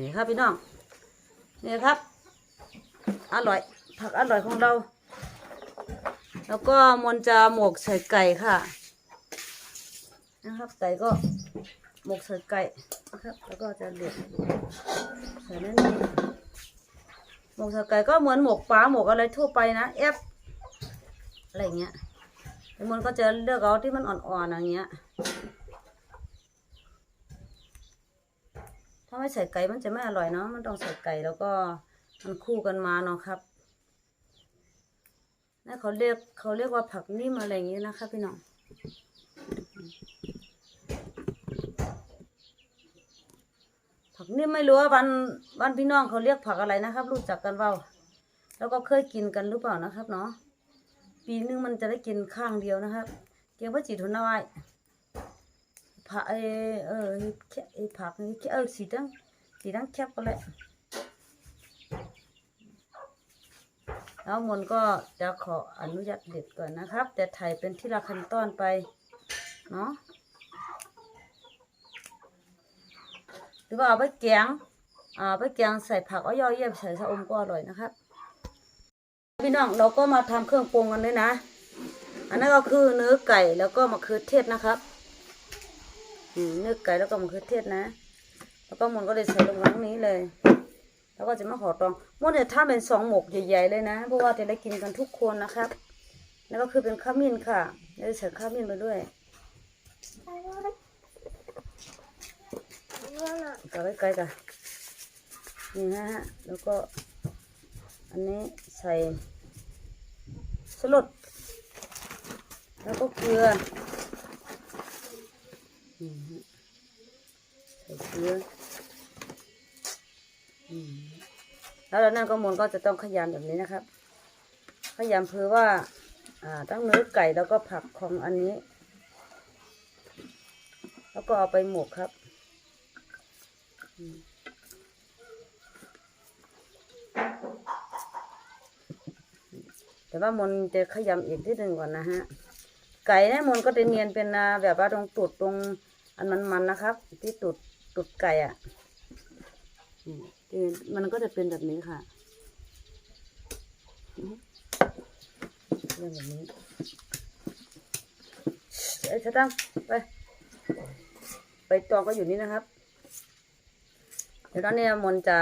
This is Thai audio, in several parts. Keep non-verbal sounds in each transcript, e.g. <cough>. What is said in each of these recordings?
นี่ครับพี่น้องนี่ครับ อร่อย ผักอร่อยของเรา แล้วก็มันจะหมกใส่ไก่ค่ะ นะครับไก่ก็หมกใส่ไก่นะครับ แล้วก็จะเด็ดใส่นั่นเองหมกใส่ไก่ก็เหมือนหมกปลาหมกอะไรทั่วไปนะเอฟอะไรเงี้ยมันก็จะเลือกเอาที่มันอ่อนๆอย่างเงี้ย ถ้าไม่ใส่ไก่มันจะไม่อร่อยเนาะมันต้องใส่ไก่แล้วก็มันคู่กันมาเนาะครับนั่นเขาเรียกเขาเรียกว่าผักนิ่มอะไรอย่างนี้นะครับพี่น้องผักนิ่มไม่รู้ว่าบ้านบ้านพี่น้องเขาเรียกผักอะไรนะครับ รู้จักกันเปล่าแล้วก็เคยกินกันหรือเปล่านะครับเนาะปีนึงมันจะได้กินข้างเดียวนะครับ เกี่ยวกับจีทุนน้อย ผักเออเออไอผักนี่เออสีดังสีดังแคบก็เลยแล้วมนก็จะขออนุญาตเด็ดก่อนนะครับ แต่ถ่ายเป็นที่ละขั้นตอนไปเนาะหรือว่าเอาไปแกงอ่าไปแกงใส่ผักอ้อยเยี่ยมใส่ชะอมก็อร่อยนะครับ พี่น้องเราก็มาทำเครื่องปรุงกันด้วยนะ อันนั้นก็คือเนื้อไก่แล้วก็มะเขือเทศนะครับ เนื้อไก่แล้วก็มะเขือเทศนะ แล้วก็มันก็เลยใส่ลงหลังนี้เลย แล้วก็จะมาขอตองมันเนี่ยถ้าเป็นสองหมกใหญ่ ๆ เลยนะเพราะว่าจะได้กินกันทุกคนนะครับ แล้วก็คือเป็นข้าวมิ้นค่ะแล้วใส่ข้าวมิ้นไปด้วยกับไว้ไกลกันนี่นะฮะแล้วก็ อันนี้ใส่สลดแล้วก็เกลือ ใส่เกลือแล้วแล้วนั่นก็มนก็จะต้องขยำแบบนี้นะครับ ขยำเพื่อว่าตั้งเนื้อไก่แล้วก็ผักของอันนี้ แล้วก็เอาไปหมกครับแต่ว่ามนจะขยำอีกที่หนึ่งก่อนนะฮะ ไก่เนี่ยมนก็จะเนียนเป็นอ่าแบบว่าตรงตุดตรง อันมันๆนะครับ ที่ตุดตุดไก่อะนี่ที่มันก็จะเป็นแบบนี้ค่ะเรื่องแบบนี้ไอ้ชะตั้งไป ไปตองก็อยู่นี่นะครับ เดี๋ยวตอนนี้มนจะ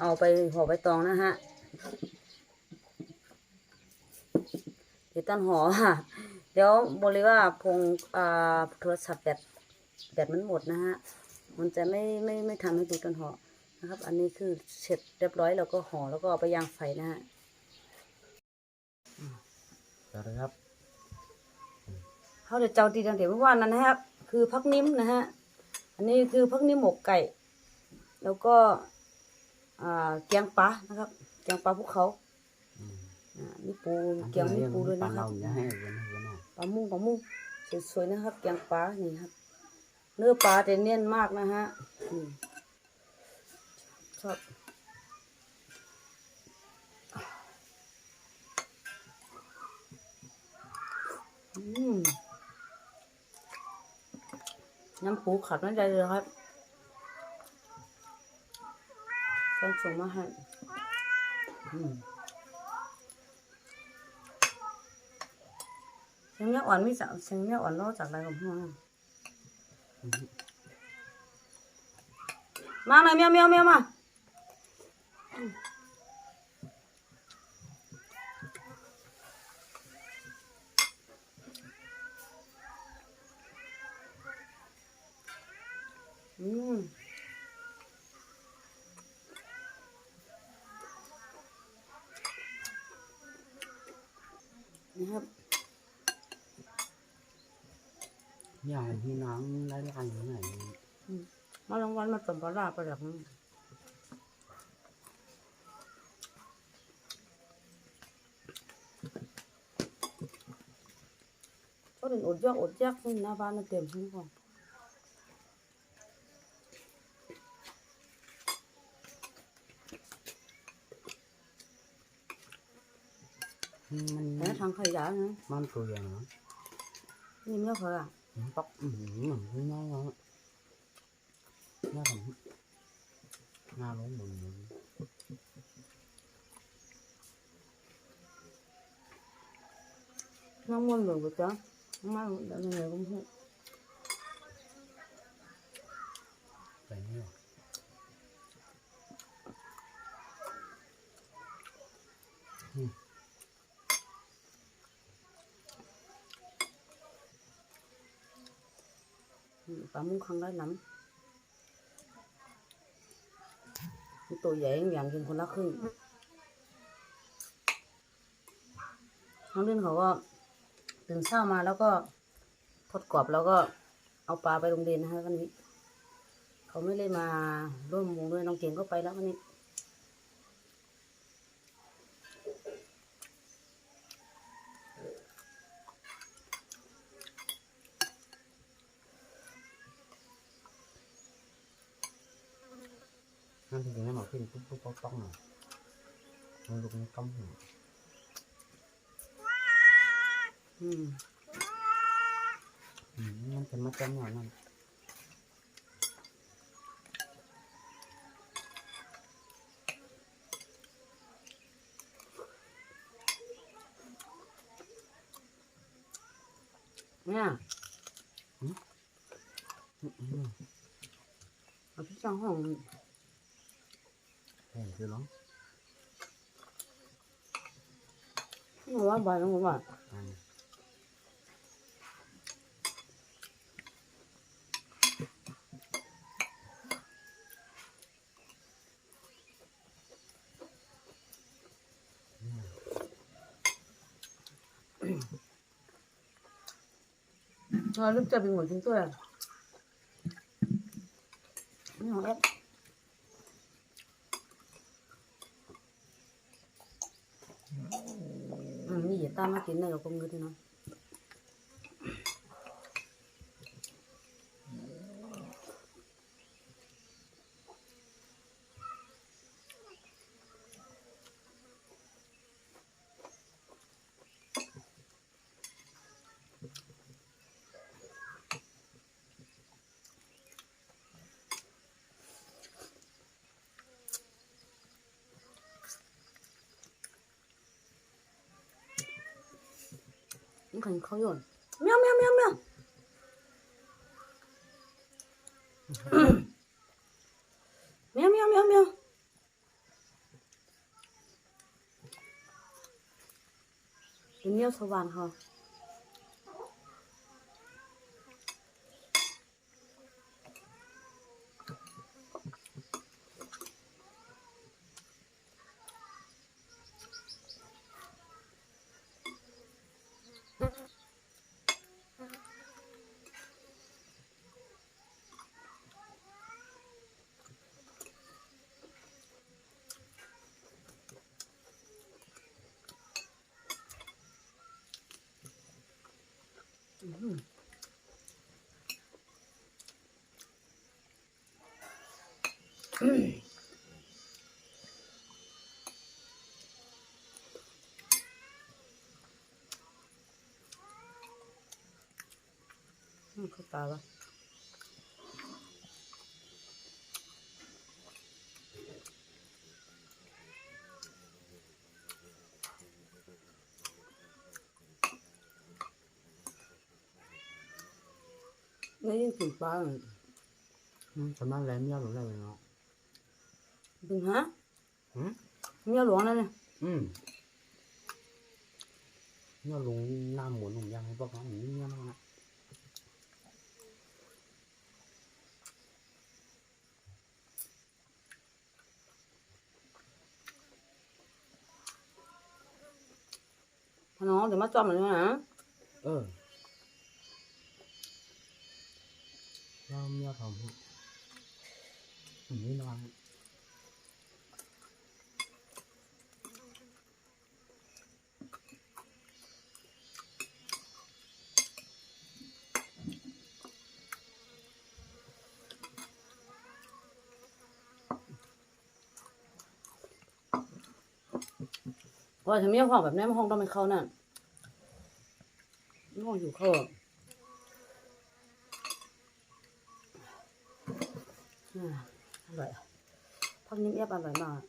เอาไปห่อใบตองนะฮะเดี๋ยวต้นหอค่ะ เดี๋ยวบริว่าพงอ่าโทรศัพท์แบตแบตมันหมดนะฮะ มันจะไม่ไม่ไม่ทำให้ดูต้นหอนะครับ อันนี้คือเสร็จเรียบร้อยแล้วก็ห่อแล้วก็เอาไปย่างไฟนะฮะสวัสดีครับเขาจะเจ้าตีดังเดี๋ยวเมื่อวานนั้นนะครับ คือพักนิ่มนะฮะ อันนี้คือพักนิ่มหมกไก่ แล้วก็อ่าแกงปลานะครับแกงปลาภูเขาอืมอ่ามีปูแกงมีปูด้วยปลานะครัเราบ ปลามุ้งปลามุ้งสวยๆนะครับแกงปลานี่ครับ เนื้อปลาจะเนียนมากนะฮะชอบอืมน้ำปูขัดไม่ได้เลยครับต้องส่งมาให้ อืมเสียงเนี้ยอ่อนไม่จากเสีย งเนี้ยอ่อนนอกจากอะไรของพ่อนะมาหน่อยเมียวเมียวเมียวมาอืมนะครับอยากให้พี่น้องได้รังหน่อยมาลองวันมาต้มปลาร้าไปแบบนี้ก็เป็นอดยากอดยากนี่หน้าบ้านน่ะเต็มทั้งห้องมันแต่ทางขยะนะมันตัวอย่างเนาะนี่เมื่อเขาอะ tóc. Ừ, mình mình nó nó nó thành nó luôn mình không ngon được chứ má đợi người cũng không ปลามุ้งคังได้น้ำมันตัวใหญ่อย่างกินคนละครึ่งน้องเล่นเขาก็ตื่นเช้ามาแล้วก็ทอดกรอบแล้วก็เอาปลาไปโรงเรียนนะคะวันนี้ เขาไม่ได้มาร่วมวงด้วยน้องเก่งก็ไปแล้ววันนี้ nó thì nó mà khi cũng không có cong này nó lúc nó cong này ừ. Ừ, nó thì nó cong rồi này nha ừ. Ừ. Ừ. Ừ. Ừ. Ừ. 看你。我玩吧，我玩。嗯。嗯。<coughs> 啊，你这我先做呀。你好呀。当然给那个工资的呢？看，你烤肉，喵喵喵喵，喵喵喵喵，给喵 <coughs> 说完哈。Hum. Hum. Não que eu. เมียวเป็นเมียวสว่างเขาอื้อหืออืมเข้าตาละไม่ยิ่งกินปลาเลยอืมสำนักแหลมยาวหรืออะไรเนาะเป็นฮะอืมเมียหลวงนั่นเนี่ยอืมเนี่ยลงหน้าหมุนหนุ่มยางให้พวกเขาหนีเนี่ยมากนะพน้องเดี๋ยวมาจอมหน่อยนะเออ เราเมียเขาหนีนอนว่าถ้าเมีห้องแบบนี้ห้องต้องเป็นเขานั่นห้องอยู่เขาอะเนี่ย อ่า อร่อยพักนิ้มแอบอร่อยมาก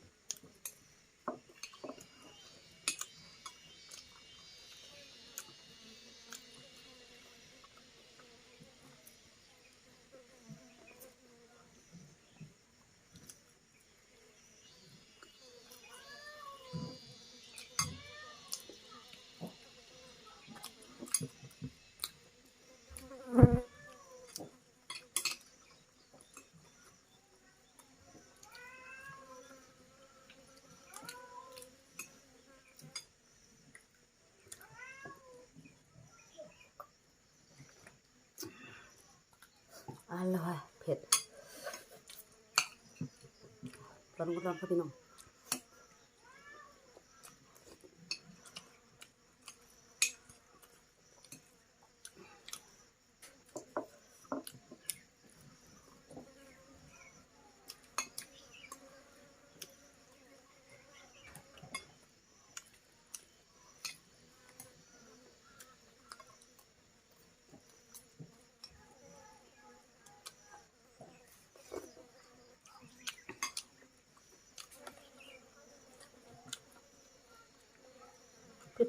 อร่อยเผ็ดร้อนก็ร้อนครับพี่น้อง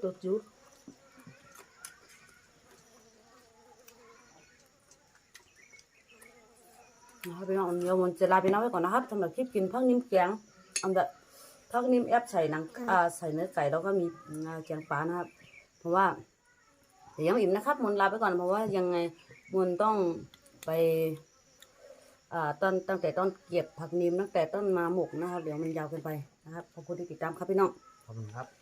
เผ็ดตัวจุ๊นะครับพี่น้องเดี๋ยวมันจะลาพี่น้องไว้ก่อนนะครับสำหรับคลิปกินพักนิ่มแกงอันแบบพักนิ่มแอปใส่หนังอ่าใส่เนื้อไก่แล้วก็มีแกงปลานะครับ เพราะว่าเดี๋ยวยังอิ่มนะครับมนลาไปก่อนเพราะว่ายังไงมนต้องไปอ่าตอนตั้งแต่ต้นเก็บผักนิมตั้งแต่ต้นมาหมกนะครับ เดี๋ยวมันยาวเกินไปนะครับขอบคุณที่ติดตามครับพี่น้องขอบคุณครับ